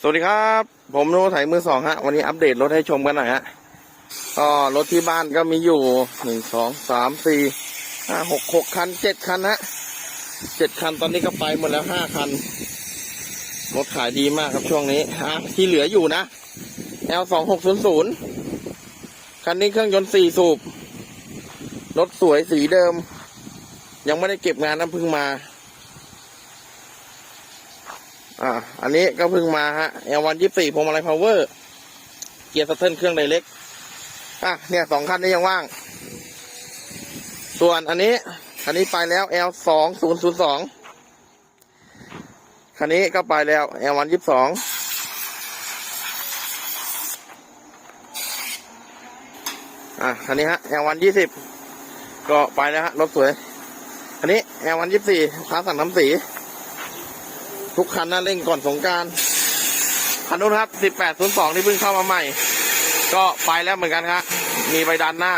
สวัสดีครับ ผมนุไถมือสองฮะ วันนี้อัปเดตรถให้ชมกันหน่อยฮะก็รถที่บ้านก็มีอยู่หนึ่งสองสามสี่ห้าหกหกคันเจ็ดคันฮะเจ็ดคันตอนนี้ก็ไปหมดแล้วห้าคันรถขายดีมากครับช่วงนี้ฮะที่เหลืออยู่นะ L สองหกศูนย์ศูนย์คันนี้เครื่องยนต์สี่สูบรถสวยสีเดิม ยังไม่ได้เก็บงานนะเพิ่งมา อ่า อันนี้ก็เพิ่งมาฮะ L1 24พวงมาลัยพาวเวอร์ เกียร์สเทิร์นเครื่องไดเล็ก อะ เนี่ยสองคันนี้ยังว่าง ส่วนอันนี้คันนี้ไปแล้ว L2 002คันนี้ก็ไปแล้ว L1 22อะคันนี้ฮะ L1 20ก็ไปแล้วฮะรถสวยคันนี้ L1 24พาสั่งน้ำสี ทุกคันนะเร่งก่อนสงการคันนู้นครับ 1802ที่เพิ่งเข้ามาใหม่ ก็ไปแล้วเหมือนกันครับมีใบดันหน้า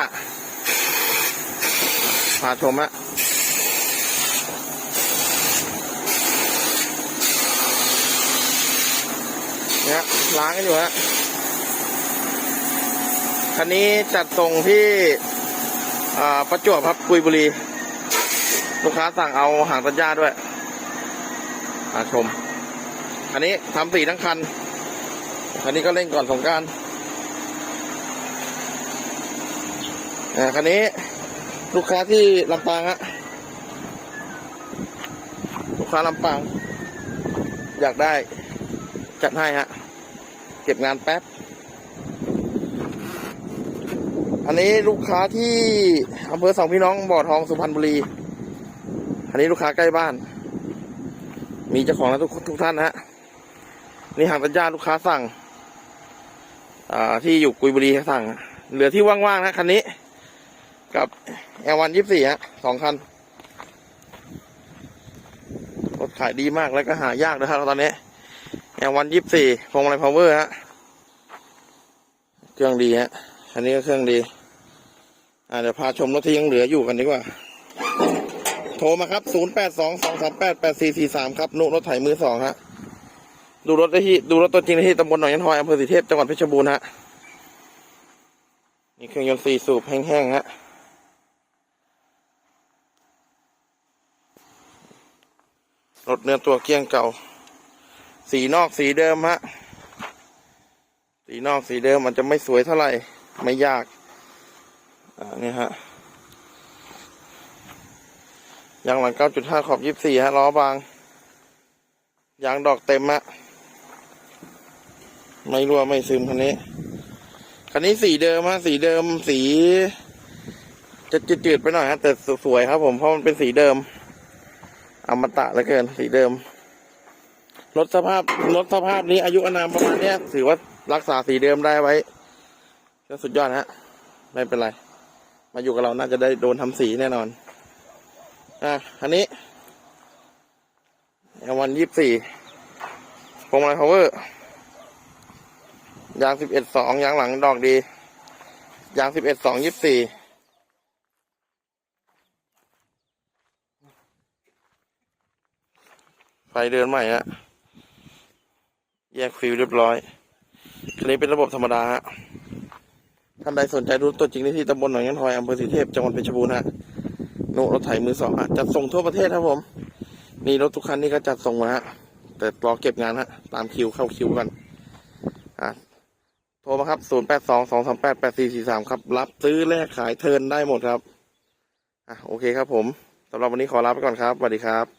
พาชมฮะเนี่ยล้างกันอยู่ฮะคันนี้จัดส่งที่อ่าประจวบครับกุยบุรี ลูกค้าสั่งเอาหางตัญญาด้วย มาชม อันนี้ทำสีทั้งคัน คันนี้ก็เล่นก่อนสงการอ่าคันนี้ลูกค้าที่ลำปางฮะลูกค้าลำปาง อยากได้จัดให้ฮะ เก็บงานแป๊บ อันนี้ลูกค้าที่อำเภอสองพี่น้องบ่อทองสุพรรณบุรี อันนี้ลูกค้าใกล้บ้าน มีเจ้าของแล้วทุกทุกท่านนะฮะนี่หางตัญญาลูกค้าสั่ง อ่าที่อยู่กุยบุรีสั่ง เหลือที่ว่างๆนะคันนี้ กับ L1 24ฮะสองคันรถขายดีมากแล้วก็หายากนะครับตอนนี้ L1 24พวงมาลัยพาวเวอร์ฮะเครื่องดีฮะคันนี้ก็เครื่องดี อ่าเดี๋ยวพาชมรถที่ยังเหลืออยู่กันดีกว่า โทรมาครับ 0 8 2 2 3 8 8 4 4 3 ครับนุรถไถมือสองฮะ ดูรถได้ที่ ดูรถตัวจริงได้ที่ตำบลหนองยันทอยอำเภอสีเทพ จังหวัดเพชรบูรณ์ฮะ นี่เครื่องยนต์สี่สูบแห้งๆฮะ รถเนื้อตัวเกี้ยงเก่า สีนอกสีเดิมฮะ สีนอกสีเดิมมันจะไม่สวยเท่าไหร่ ไม่ยาก อ่า นี่ฮะ ยางหลัง9.5ขอบ24ฮะล้อบาง ยางดอกเต็มฮะไม่รั่วไม่ซึมคันนี้ คันนี้สีเดิมฮะสีเดิมสีจะจืดๆไปหน่อยฮะแต่สวยครับ ผมเพราะมันเป็นสีเดิมอมตะเหลือเกิน สีเดิมรถสภาพรถสภาพนี้อายุอนามประมาณเนี้ยถือว่ารักษาสีเดิมได้ไว้ก็สุดยอดฮะ ไม่เป็นไร มาอยู่กับเราน่าจะได้โดนทำสีแน่นอน อะอันนี้วันยี่สี่พวงมาลัยพาวเวอร์ยางสิบเอ็ดสองยางหลังดอกดี ยางสิบเอ็ดสองยี่สี่ไฟเดินใหม่ฮะแยกฟิวเรียบร้อยคันนี้เป็นระบบธรรมดาฮะท่านใดสนใจรู้ตัวจริงได้ที่ตำบลหนองยันทอยอำเภอสีเทพจังหวัดเพชรบูรณ์ฮะ นรถไถมือสองฮะจัดส่งทั่วประเทศครับผม นี่รถทุกคันนี่ก็จัดส่งมาฮะแต่รอเก็บงานฮะตามคิวเข้าคิวกันอะโทรมาครับ0 8 2 2 3 8 8 4 4 3ครับ รับซื้อแลกขายเทิร์นได้หมดครับอะโอเคครับผมสำหรับวันนี้ขอลาไปก่อนครับสวัสดีครับ